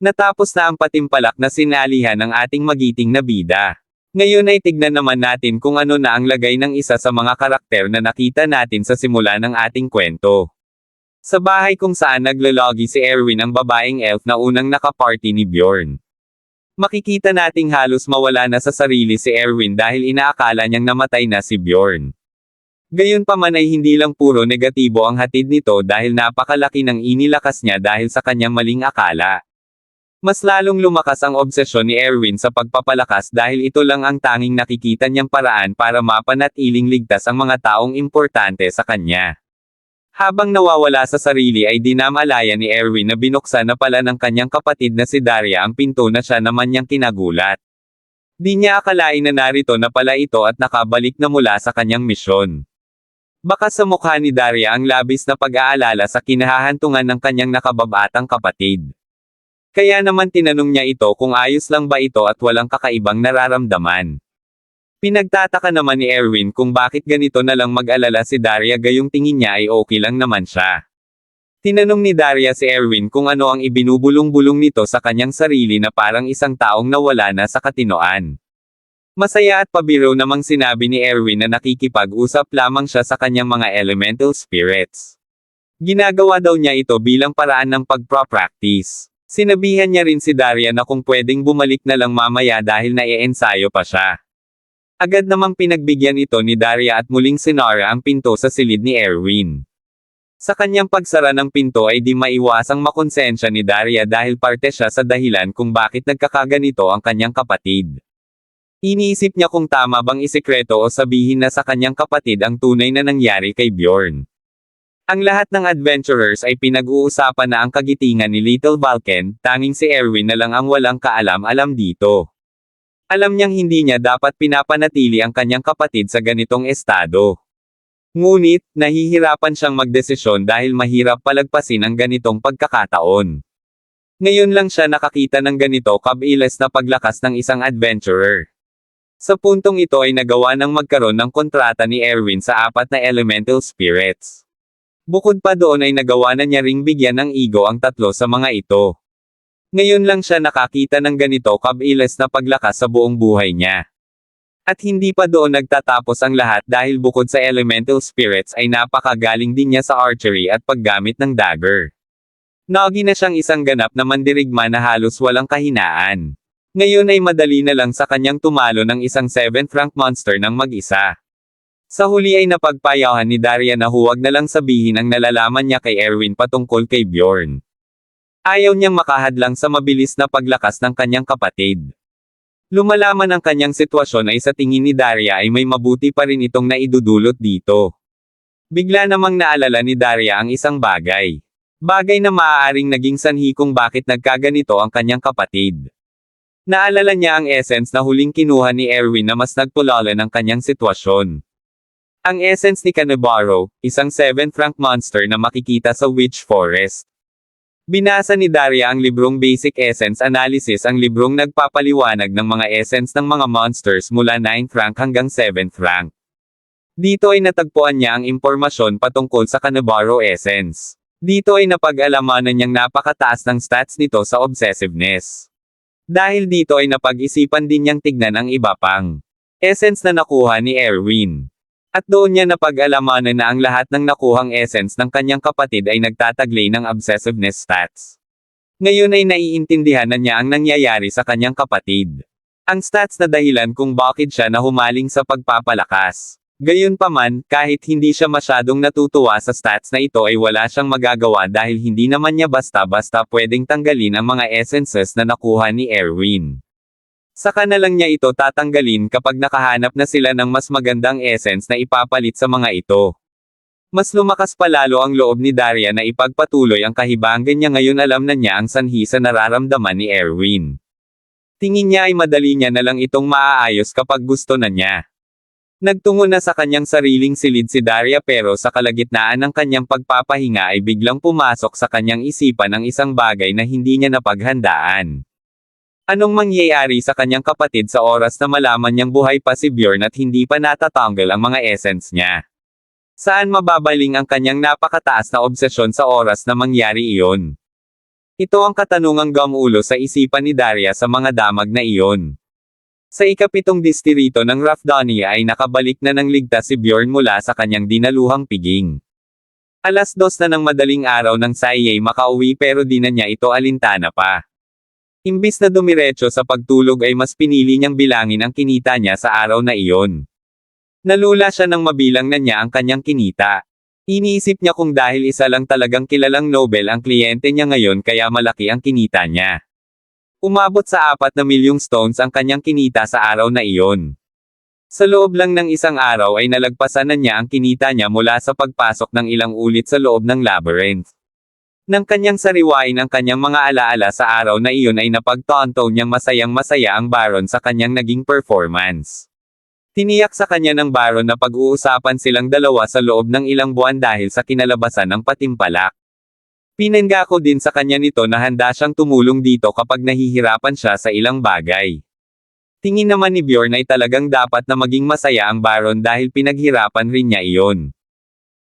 Natapos na ang patimpalak na sinalihan ng ating magiting na bida. Ngayon ay tignan naman natin kung ano na ang lagay ng isa sa mga karakter na nakita natin sa simula ng ating kwento. Sa bahay kung saan naglologi si Erwin ang babaeng elf na unang nakaparty ni Bjorn. Makikita nating halos mawala na sa sarili si Erwin dahil inaakala niyang namatay na si Bjorn. Gayunpaman ay hindi lang puro negatibo ang hatid nito dahil napakalaki ng inilakas niya dahil sa kanyang maling akala. Mas lalong lumakas ang obsesyon ni Erwin sa pagpapalakas dahil ito lang ang tanging nakikita niyang paraan para mapanatiling ligtas ang mga taong importante sa kanya. Habang nawawala sa sarili ay dinamalaya ni Erwin na binuksan na pala ng kanyang kapatid na si Daria ang pinto na siya naman niyang kinagulat. Di niya akalain na narito na pala ito at nakabalik na mula sa kanyang misyon. Baka sa mukha ni Daria ang labis na pag-aalala sa kinahahantungan ng kanyang nakababatang kapatid. Kaya naman tinanong niya ito kung ayos lang ba ito at walang kakaibang nararamdaman. Pinagtataka naman ni Erwin kung bakit ganito na lang mag-alala si Daria gayong tingin niya ay okay lang naman siya. Tinanong ni Daria si Erwin kung ano ang ibinubulong-bulong nito sa kanyang sarili na parang isang taong nawala na sa katinoan. Masaya at pabiro namang sinabi ni Erwin na nakikipag-usap lamang siya sa kanyang mga elemental spirits. Ginagawa daw niya ito bilang paraan ng pagpro-practice. Sinabihan niya rin si Daria na kung pwedeng bumalik na lang mamaya dahil naiensayo pa siya. Agad namang pinagbigyan ito ni Daria at muling sinara ang pinto sa silid ni Erwin. Sa kanyang pagsara ng pinto ay di maiwasang makonsensya ni Daria dahil parte siya sa dahilan kung bakit nagkakaganito ang kanyang kapatid. Iniisip niya kung tama bang isikreto o sabihin na sa kanyang kapatid ang tunay na nangyari kay Bjorn. Ang lahat ng adventurers ay pinag-uusapan na ang kagitingan ni Little Valken, tanging si Erwin na lang ang walang kaalam-alam dito. Alam niyang hindi niya dapat pinapanatili ang kanyang kapatid sa ganitong estado. Ngunit, nahihirapan siyang magdesisyon dahil mahirap palagpasin ang ganitong pagkakataon. Ngayon lang siya nakakita ng ganito kabilas na paglakas ng isang adventurer. Sa puntong ito ay nagawa ng magkaroon ng kontrata ni Erwin sa apat na elemental spirits. Bukod pa doon ay nagawa na niya ring bigyan ng ego ang tatlo sa mga ito. Ngayon lang siya nakakita ng ganito kabilas na paglakas sa buong buhay niya. At hindi pa doon nagtatapos ang lahat dahil bukod sa elemental spirits ay napakagaling din niya sa archery at paggamit ng dagger. Nagi na siyang isang ganap na mandirigma na halos walang kahinaan. Ngayon ay madali na lang sa kanyang tumalo ng isang 7th rank monster ng mag-isa. Sa huli ay napagpayahan ni Daria na huwag na lang sabihin ang nalalaman niya kay Erwin patungkol kay Bjorn. Ayaw niyang makahadlang sa mabilis na paglakas ng kanyang kapatid. Lumalaman ang kanyang sitwasyon ay sa tingin ni Daria ay may mabuti pa rin itong naidudulot dito. Bigla namang naalala ni Daria ang isang bagay. Bagay na maaaring naging sanhi kung bakit nagkaganito ang kanyang kapatid. Naalala niya ang essence na huling kinuha ni Erwin na mas nagpulala ng kanyang sitwasyon. Ang essence ni Canebaro, isang 7th rank monster na makikita sa Witch Forest. Binasa ni Daria ang librong Basic Essence Analysis ang librong nagpapaliwanag ng mga essence ng mga monsters mula 9th rank hanggang 7th rank. Dito ay natagpuan niya ang impormasyon patungkol sa Canebaro Essence. Dito ay napag-alamanan niyang napakataas ng stats nito sa obsessiveness. Dahil dito ay napag-isipan din niyang tignan ang iba pang essence na nakuha ni Erwin. At doon niya napag-alamanan na ang lahat ng nakuhang essence ng kanyang kapatid ay nagtataglay ng obsessiveness stats. Ngayon ay naiintindihan na niya ang nangyayari sa kanyang kapatid. Ang stats na dahilan kung bakit siya nahumaling sa pagpapalakas. Gayunpaman, kahit hindi siya masyadong natutuwa sa stats na ito ay wala siyang magagawa dahil hindi naman niya basta-basta pwedeng tanggalin ang mga essences na nakuha ni Erwin. Saka na lang niya ito tatanggalin kapag nakahanap na sila ng mas magandang essence na ipapalit sa mga ito. Mas lumakas pa lalo ang loob ni Daria na ipagpatuloy ang kahibangan niya ngayon alam na niya ang sanhi sa nararamdaman ni Erwin. Tingin niya ay madali niya na lang itong maaayos kapag gusto na niya. Nagtungo na sa kanyang sariling silid si Daria pero sa kalagitnaan ng kanyang pagpapahinga ay biglang pumasok sa kanyang isipan ang isang bagay na hindi niya napaghandaan. Anong mangyayari sa kanyang kapatid sa oras na malaman niyang buhay pa si Bjorn at hindi pa natatanggal ang mga essence niya? Saan mababaling ang kanyang napakataas na obsesyon sa oras na mangyari iyon? Ito ang katanungang gamulo sa isipan ni Daria sa mga damag na iyon. Sa ikapitong distrito ng Rafdonia ay nakabalik na ng ligtas si Bjorn mula sa kanyang dinaluhang piging. Alas dos na ng madaling araw ng Saye makauwi pero di na niya ito alintana pa. Imbis na dumiretso sa pagtulog ay mas pinili niyang bilangin ang kinita niya sa araw na iyon. Nalula siya nang mabilang na niya ang kanyang kinita. Iniisip niya kung dahil isa lang talagang kilalang Nobel ang kliyente niya ngayon kaya malaki ang kinita niya. Umabot sa apat na milyong stones ang kanyang kinita sa araw na iyon. Sa loob lang ng isang araw ay nalagpasan na niya ang kinita niya mula sa pagpasok ng ilang ulit sa loob ng labyrinth. Nang kanyang sariwain ang kanyang mga alaala sa araw na iyon ay napagtonto niyang masayang masaya ang Baron sa kanyang naging performance. Tiniyak sa kanya ng Baron na pag-uusapan silang dalawa sa loob ng ilang buwan dahil sa kinalabasan ng patimpalak. Pinangako din sa kanya nito na handa siyang tumulong dito kapag nahihirapan siya sa ilang bagay. Tingin naman ni Bjorn ay talagang dapat na maging masaya ang Baron dahil pinaghirapan rin niya iyon.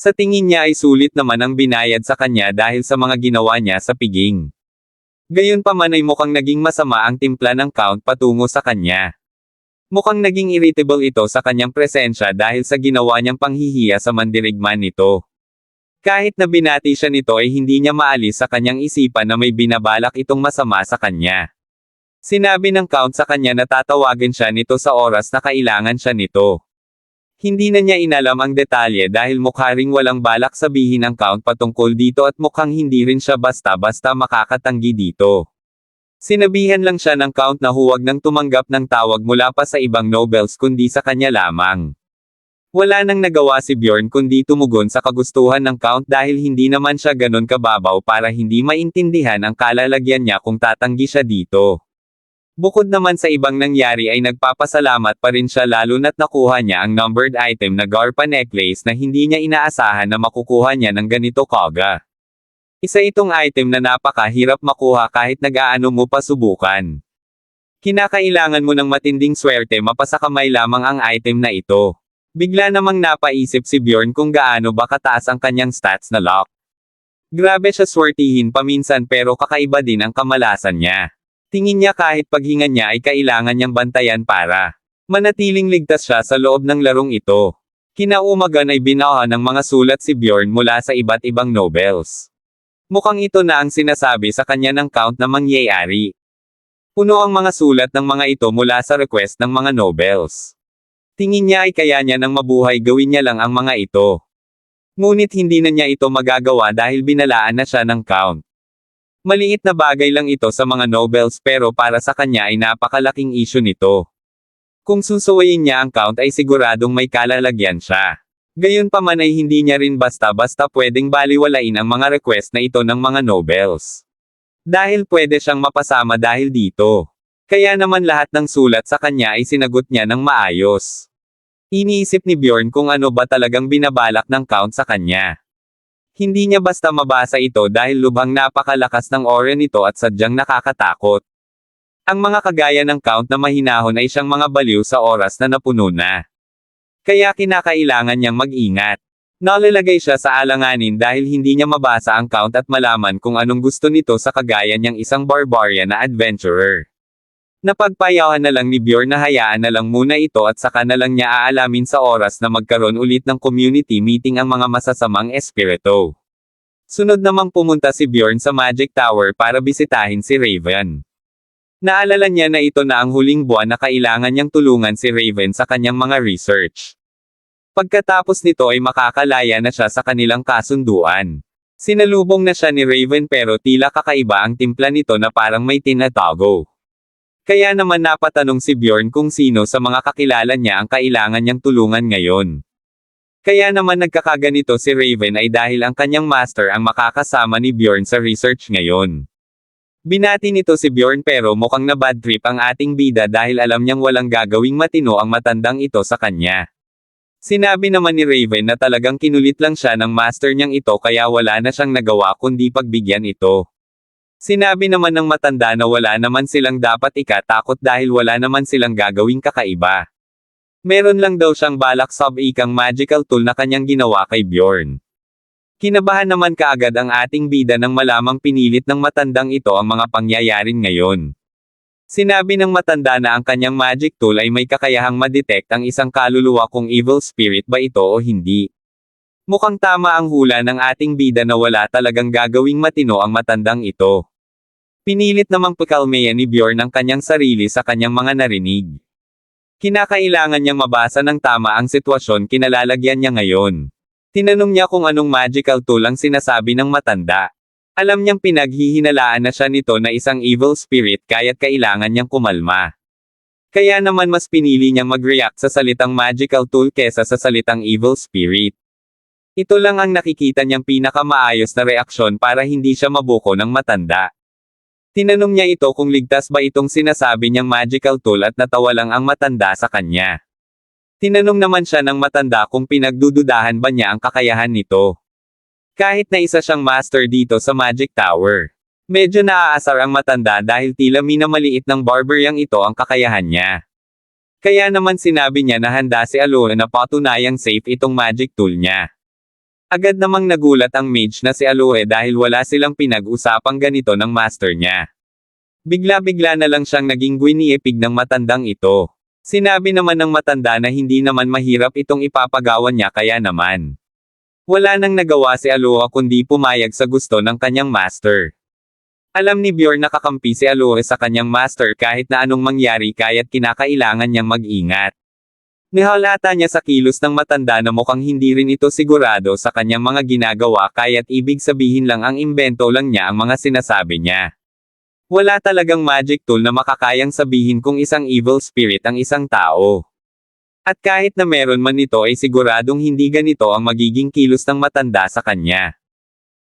Sa tingin niya ay sulit naman ang binayad sa kanya dahil sa mga ginawa niya sa piging. Gayunpaman ay mukhang naging masama ang timpla ng Count patungo sa kanya. Mukhang naging irritable ito sa kanyang presensya dahil sa ginawa niyang panghihiya sa mandirigman nito. Kahit na binati siya nito ay hindi niya maalis sa kanyang isipan na may binabalak itong masama sa kanya. Sinabi ng Count sa kanya na tatawagin siya nito sa oras na kailangan siya nito. Hindi na niya inalam ang detalye dahil mukha ring walang balak sabihin ang count patungkol dito at mukhang hindi rin siya basta-basta makakatanggi dito. Sinabihan lang siya ng count na huwag nang tumanggap ng tawag mula pa sa ibang Nobels kundi sa kanya lamang. Wala nang nagawa si Bjorn kundi tumugon sa kagustuhan ng count dahil hindi naman siya ganon kababaw para hindi maintindihan ang kalalagyan niya kung tatanggi siya dito. Bukod naman sa ibang nangyari ay nagpapasalamat pa rin siya lalo na't nakuha niya ang numbered item na Garpa necklace na hindi niya inaasahan na makukuha niya ng ganito kaga. Isa itong item na napakahirap makuha kahit nag-aano mo pa subukan. Kinakailangan mo ng matinding swerte mapasakamay lamang ang item na ito. Bigla namang napaisip si Bjorn kung gaano ba kataas ang kanyang stats na lock. Grabe siya swertihin paminsan pero kakaiba din ang kamalasan niya. Tingin niya kahit paghinga niya ay kailangan niyang bantayan para manatiling ligtas siya sa loob ng larong ito. Kinaumagan ay binawa ng mga sulat si Bjorn mula sa iba't ibang Nobels. Mukhang ito na ang sinasabi sa kanya ng count na mangyayari. Puno ang mga sulat ng mga ito mula sa request ng mga Nobels. Tingin niya ay kaya niya ng mabuhay gawin niya lang ang mga ito. Ngunit hindi na niya ito magagawa dahil binalaan na siya ng count. Maliit na bagay lang ito sa mga Nobels pero para sa kanya ay napakalaking issue nito. Kung susuwayin niya ang count ay siguradong may kalalagyan siya. Gayunpaman ay hindi niya rin basta-basta pwedeng baliwalain ang mga request na ito ng mga Nobels. Dahil pwede siyang mapasama dahil dito. Kaya naman lahat ng sulat sa kanya ay sinagot niya ng maayos. Iniisip ni Bjorn kung ano ba talagang binabalak ng count sa kanya. Hindi niya basta mabasa ito dahil lubhang napakalakas ng aura nito at sadyang nakakatakot. Ang mga kagaya ng count na mahinahon ay siyang mga baliw sa oras na napuno na. Kaya kinakailangan niyang mag-ingat. Nalalagay siya sa alanganin dahil hindi niya mabasa ang count at malaman kung anong gusto nito sa kagaya niyang isang barbarian na adventurer. Napagpayawan na lang ni Bjorn na hayaan na lang muna ito at saka na lang niya aalamin sa oras na magkaroon ulit ng community meeting ang mga masasamang espiritu. Sunod namang pumunta si Bjorn sa Magic Tower para bisitahin si Raven. Naalala niya na ito na ang huling buwan na kailangan niyang tulungan si Raven sa kanyang mga research. Pagkatapos nito ay makakalaya na siya sa kanilang kasunduan. Sinalubong na siya ni Raven pero tila kakaiba ang timpla nito na parang may tinatago. Kaya naman napatanong si Bjorn kung sino sa mga kakilala niya ang kailangan niyang tulungan ngayon. Kaya naman nagkakaganito si Raven ay dahil ang kanyang master ang makakasama ni Bjorn sa research ngayon. Binati nito si Bjorn pero mukhang na bad trip ang ating bida dahil alam niyang walang gagawing matino ang matandang ito sa kanya. Sinabi naman ni Raven na talagang kinulit lang siya ng master niyang ito kaya wala na siyang nagawa kundi pagbigyan ito. Sinabi naman ng matanda na wala naman silang dapat ikatakot dahil wala naman silang gagawing kakaiba. Meron lang daw siyang balak sub ikang magical tool na kanyang ginawa kay Bjorn. Kinabahan naman kaagad ang ating bida nang malamang pinilit ng matandang ito ang mga pangyayarin ngayon. Sinabi ng matanda na ang kanyang magic tool ay may kakayahang madetect ang isang kaluluwa kung evil spirit ba ito o hindi. Mukhang tama ang hula ng ating bida na wala talagang gagawing matino ang matandang ito. Pinilit namang pakalmeya ni Bjorn ang kanyang sarili sa kanyang mga narinig. Kinakailangan niyang mabasa ng tama ang sitwasyon kinalalagyan niya ngayon. Tinanong niya kung anong magical tool ang sinasabi ng matanda. Alam niyang pinaghihinalaan na siya nito na isang evil spirit kaya't kailangan niyang kumalma. Kaya naman mas pinili niyang mag-react sa salitang magical tool kesa sa salitang evil spirit. Ito lang ang nakikita niyang pinakamaayos na reaksyon para hindi siya mabuko ng matanda. Tinanong niya ito kung ligtas ba itong sinasabi niyang magical tool at natawa lang ang matanda sa kanya. Tinanong naman siya ng matanda kung pinagdududahan ba niya ang kakayahan nito. Kahit na isa siyang master dito sa Magic Tower. Medyo naaasar ang matanda dahil tila minamaliit ng barberyang ito ang kakayahan niya. Kaya naman sinabi niya na handa si Aloe na patunayang safe itong magic tool niya. Agad namang nagulat ang mage na si Aloe dahil wala silang pinag-usapang ganito ng master niya. Bigla-bigla na lang siyang naging gwiniepig ng matandang ito. Sinabi naman ng matanda na hindi naman mahirap itong ipapagawa niya kaya naman. Wala nang nagawa si Aloha kundi pumayag sa gusto ng kanyang master. Alam ni Bjorn na kakampi si Aloha sa kanyang master kahit na anong mangyari kaya't kinakailangan niyang mag-ingat. Nihalata niya sa kilos ng matanda na mukhang hindi rin ito sigurado sa kanyang mga ginagawa kaya't ibig sabihin lang ang imbento lang niya ang mga sinasabi niya. Wala talagang magic tool na makakayang sabihin kung isang evil spirit ang isang tao. At kahit na meron man nito ay siguradong hindi ganito ang magiging kilos ng matanda sa kanya.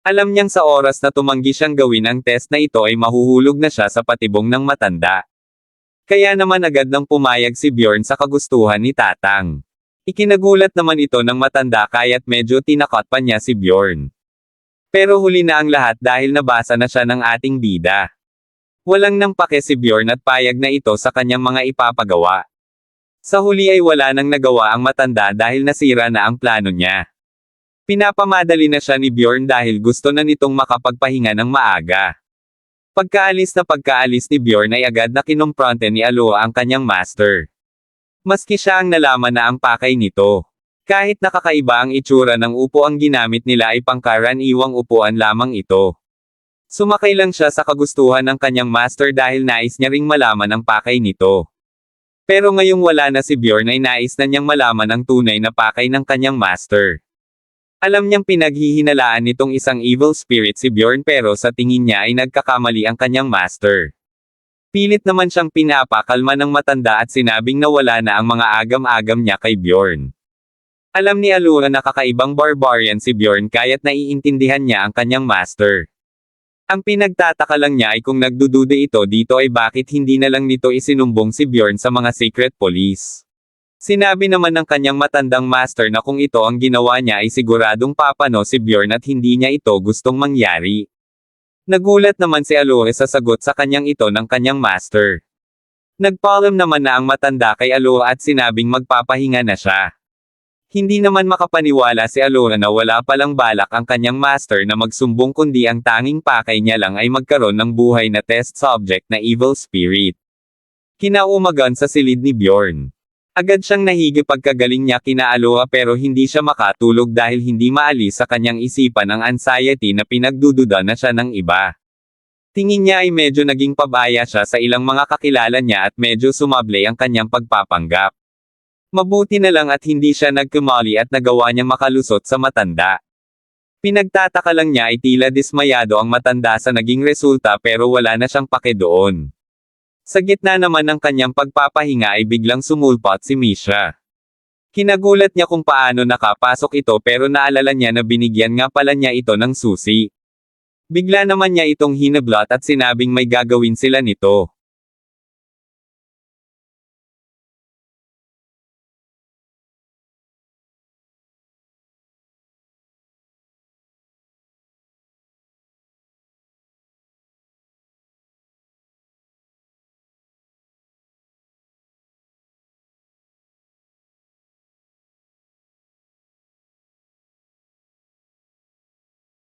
Alam niyang sa oras na tumanggi siyang gawin ang test na ito ay mahuhulog na siya sa patibong ng matanda. Kaya naman agad nang pumayag si Bjorn sa kagustuhan ni Tatang. Ikinagulat naman ito ng matanda kaya't medyo tinakot pa niya si Bjorn. Pero huli na ang lahat dahil nabasa na siya ng ating bida. Walang nang pake si Bjorn at payag na ito sa kanyang mga ipapagawa. Sa huli ay wala nang nagawa ang matanda dahil nasira na ang plano niya. Pinapamadali na siya ni Bjorn dahil gusto na nitong makapagpahinga ng maaga. Pagkaalis na pagkaalis ni Bjorn ay agad na kinumpronte ni Aloha ang kanyang master. Maski siya ang nalaman na ang pakay nito. Kahit nakakaiba ang itsura ng upo ang ginamit nila ay pangkaran-iwang upuan lamang ito. Sumakay lang siya sa kagustuhan ng kanyang master dahil nais niya ring malaman ang pakay nito. Pero ngayong wala na si Bjorn ay nais na niyang malaman ang tunay na pakay ng kanyang master. Alam niyang pinaghihinalaan nitong isang evil spirit si Bjorn pero sa tingin niya ay nagkakamali ang kanyang master. Pilit naman siyang pinapakalma ng matanda at sinabing na wala na ang mga agam-agam niya kay Bjorn. Alam ni Alura na kakaibang barbarian si Bjorn kaya't naiintindihan niya ang kanyang master. Ang pinagtataka lang niya ay kung nagdududa ito dito ay bakit hindi na lang nito isinumbong si Bjorn sa mga secret police. Sinabi naman ng kanyang matandang master na kung ito ang ginawa niya ay siguradong papano si Bjorn at hindi niya ito gustong mangyari. Nagulat naman si Aloe sa sagot sa kanyang ito ng kanyang master. Nagpaalam naman na ang matanda kay Aloe at sinabing magpapahinga na siya. Hindi naman makapaniwala si Alora na wala palang balak ang kanyang master na magsumbong kundi ang tanging pakay niya lang ay magkaroon ng buhay na test subject na evil spirit. Kinaumagan sa silid ni Bjorn. Agad siyang nahigi pagkagaling niya kina pero hindi siya makatulog dahil hindi maalis sa kanyang isipan ang anxiety na pinagdududa na siya ng iba. Tingin niya ay medyo naging pabaya siya sa ilang mga kakilala niya at medyo sumable ang kanyang pagpapanggap. Mabuti na lang at hindi siya nagkumali at nagawa niyang makalusot sa matanda. Pinagtataka lang niya ay tila dismayado ang matanda sa naging resulta pero wala na siyang pake doon. Sa gitna naman ng kanyang pagpapahinga ay biglang sumulpot si Misha. Kinagulat niya kung paano nakapasok ito pero naalala niya na binigyan nga pala niya ito ng susi. Bigla naman niya itong hinablot at sinabing may gagawin sila nito.